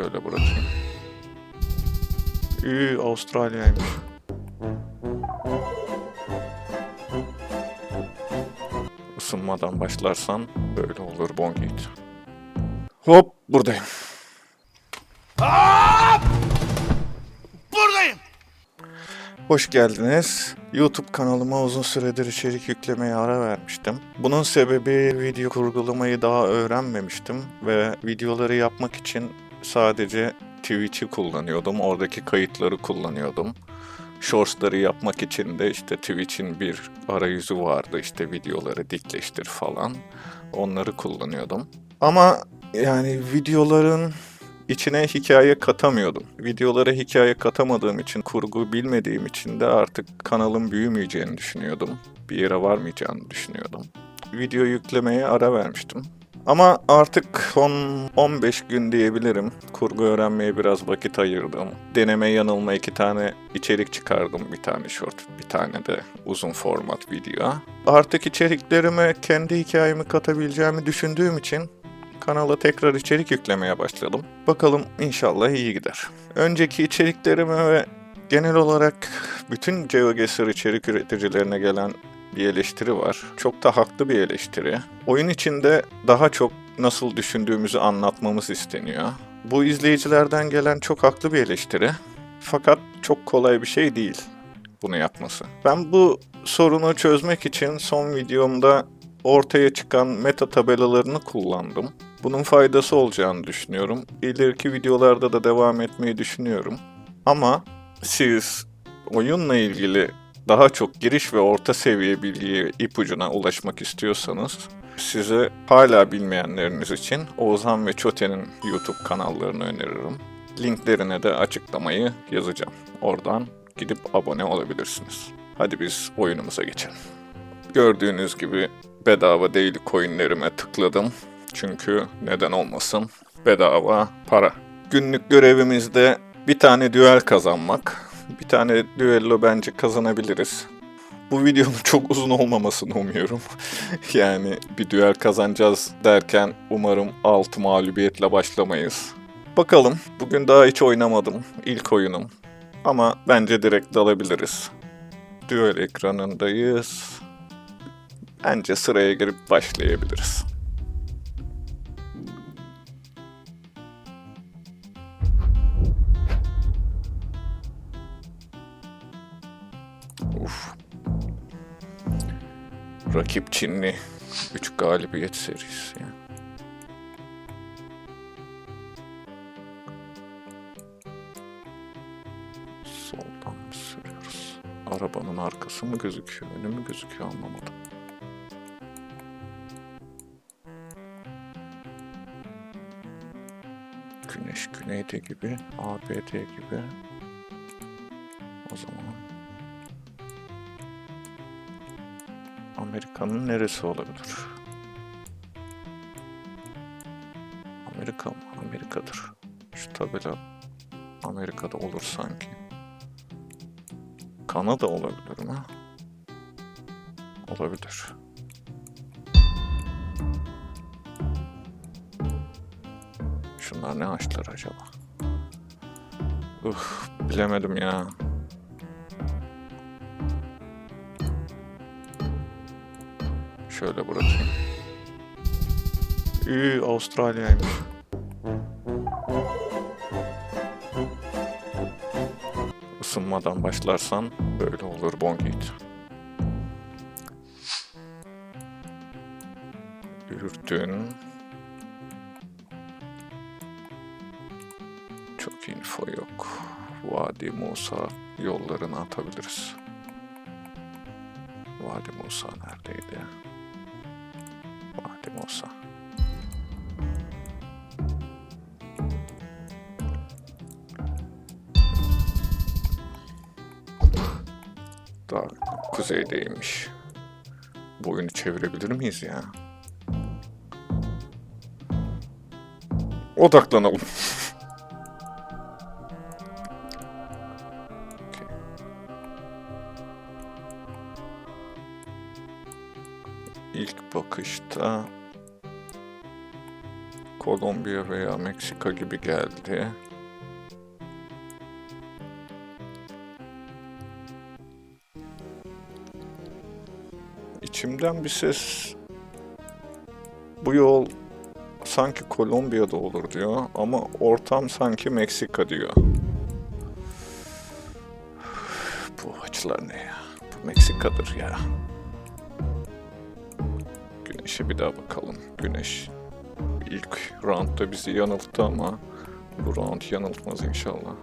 Şöyle bırakayım. İyi Avustralya'ymış. Isınmadan başlarsan böyle olur Bongit. Hop buradayım. Buradayım. Hoş geldiniz. YouTube kanalıma uzun süredir içerik yüklemeye ara vermiştim. Bunun sebebi video kurgulamayı daha öğrenmemiştim ve videoları yapmak için sadece Twitch'i kullanıyordum. Oradaki kayıtları kullanıyordum. Shorts'ları yapmak için de işte Twitch'in bir arayüzü vardı işte videoları dikleştir falan. Onları kullanıyordum. Ama yani videoların içine hikaye katamıyordum. Videolara hikaye katamadığım için, kurgu bilmediğim için de artık kanalın büyümeyeceğini düşünüyordum. Bir yere varmayacağını düşünüyordum. Video yüklemeye ara vermiştim. Ama artık son 15 gün diyebilirim. Kurgu öğrenmeye biraz vakit ayırdım. Deneme yanılma iki tane içerik çıkardım. Bir tane short, bir tane de uzun format video. Artık içeriklerime kendi hikayemi katabileceğimi düşündüğüm için kanala tekrar içerik yüklemeye başladım. Bakalım inşallah iyi gider. Önceki içeriklerime ve genel olarak bütün GeoGuessr içerik üreticilerine gelen bir eleştiri var. Çok da haklı bir eleştiri. Oyun içinde daha çok nasıl düşündüğümüzü anlatmamız isteniyor. Bu izleyicilerden gelen çok haklı bir eleştiri. Fakat çok kolay bir şey değil bunu yapması. Ben bu sorunu çözmek için son videomda ortaya çıkan meta tabelalarını kullandım. Bunun faydası olacağını düşünüyorum. İleriki videolarda da devam etmeyi düşünüyorum. Ama siz oyunla ilgili daha çok giriş ve orta seviye bilgiye ipucuna ulaşmak istiyorsanız size hala bilmeyenleriniz için Oğuzhan ve Çote'nin YouTube kanallarını öneririm. Linklerine de açıklamayı yazacağım. Oradan gidip abone olabilirsiniz. Hadi biz oyunumuza geçelim. Gördüğünüz gibi bedava daily coinlerime tıkladım. Çünkü neden olmasın bedava para. Günlük görevimizde bir tane düel kazanmak. Bir tane düello bence kazanabiliriz. Bu videonun çok uzun olmamasını umuyorum. yani bir düel kazanacağız derken umarım 6 mağlubiyetle başlamayız. Bakalım. Bugün daha hiç oynamadım. İlk oyunum. Ama bence direkt dalabiliriz. Düel ekranındayız. Bence sıraya girip başlayabiliriz. Uf. Rakip Çinli 3 galibiyet serisi. Soldan mı sürüyoruz? Arabanın arkası mı gözüküyor, önü mü gözüküyor anlamadım. Güneş güneyde gibi, ABD gibi. O zaman Amerika'nın neresi olabilir? Amerika mı? Amerika'dır. Şu tabela Amerika'da olur sanki. Kanada olabilir mi? Olabilir. Şunlar ne ağaçlar acaba? Uf, bilemedim ya. Şöyle bırakayım. İyi Avustralya'ymış. Isınmadan başlarsan böyle olur Bongit. Ürdün. Çok info yok. Vadi Musa yollarını atabiliriz. Vadi Musa neredeydi? Musa. Daha kuzeydeymiş. Bu oyunu çevirebilir miyiz ya? Odaklanalım. Kolombiya veya Meksika gibi geldi. İçimden bir ses bu yol sanki Kolombiya'da olur diyor ama ortam sanki Meksika diyor. Bu açılar ne ya? Bu Meksika'dır ya. Güneşe bir daha bakalım. Güneş ilk roundda bizi yanılttı ama bu round yanıltmaz inşallah.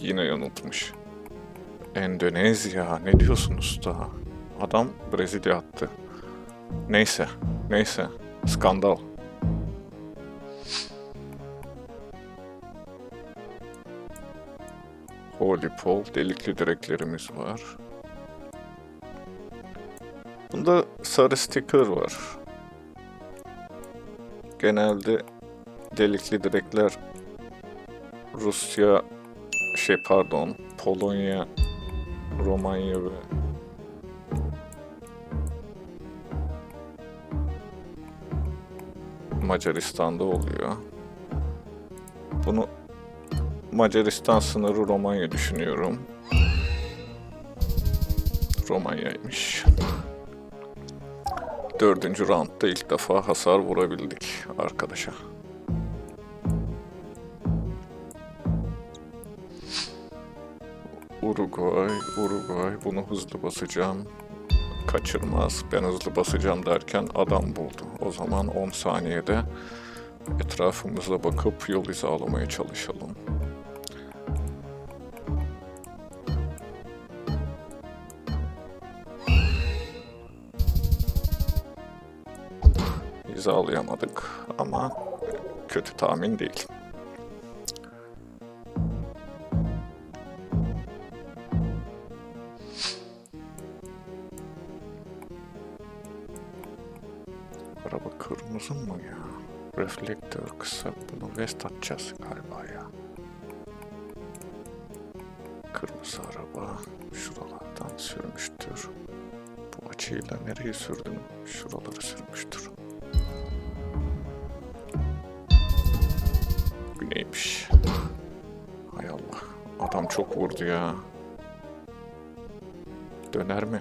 Yine yanıltmış. Endonezya ne diyorsunuz da? Adam Brezilya attı. Neyse, neyse. Skandal. Holy Paul delikli direklerimiz var. Bunda sarı sticker var. Genelde delikli direkler Rusya şey pardon Polonya, Romanya ve Macaristan'da oluyor. Bunu Macaristan sınırı Romanya düşünüyorum. Romanya'ymış. Dördüncü roundda ilk defa hasar vurabildik arkadaşa. Uruguay, Uruguay. Bunu hızlı basacağım. Kaçırmaz. Ben hızlı basacağım derken adam buldu. O zaman 10 saniyede etrafımıza bakıp yol hizalamaya çalışalım. Hizalayamadık ama kötü tahmin değil. Araba kırmızı mı ya? Reflektör kısa. Bunu West atacağız galiba ya. Kırmızı araba şuralardan sürmüştür. Bu açıyla nereye sürdüm? Şuraları sürmüştür. Adam çok vurdu ya. Döner mi?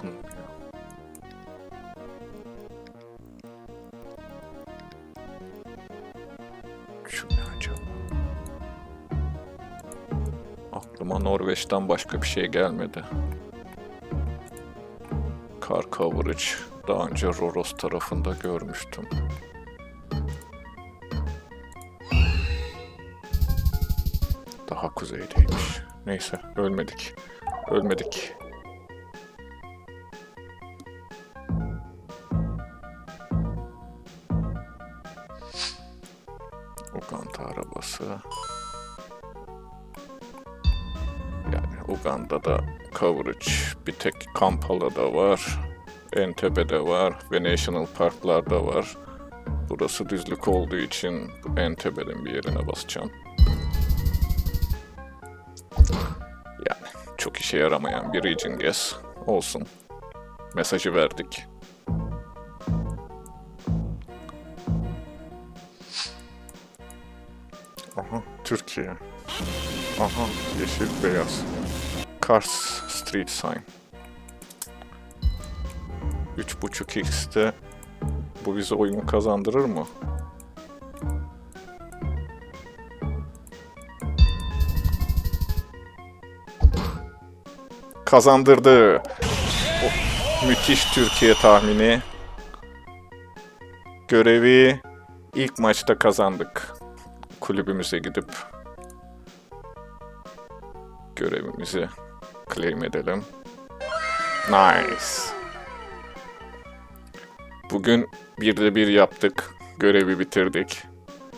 Şu Aklıma Norveç'ten başka bir şey gelmedi. Car coverage daha önce Roros tarafında görmüştüm. Daha kuzeydeymiş. Neyse ölmedik. Ölmedik. Uganda arabası. Uganda'da coverage bir tek Kampala'da var. Entebe'de var ve National Park'larda var. Burası düzlük olduğu için bu Entebe'nin bir yerine basacağım. Yani çok işe yaramayan bir region guess olsun. Mesajı verdik. Aha Türkiye. Aha yeşil beyaz. Kars Street Sign. 3.5x'te bu bize oyunu kazandırır mı? Kazandırdı. Oh, müthiş Türkiye tahmini. Görevi ilk maçta kazandık. Kulübümüze gidip görevimizi claim edelim. Nice. Bugün bir de bir yaptık. Görevi bitirdik.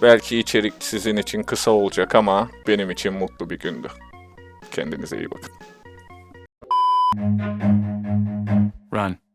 Belki içerik sizin için kısa olacak ama benim için mutlu bir gündü. Kendinize iyi bakın. Run.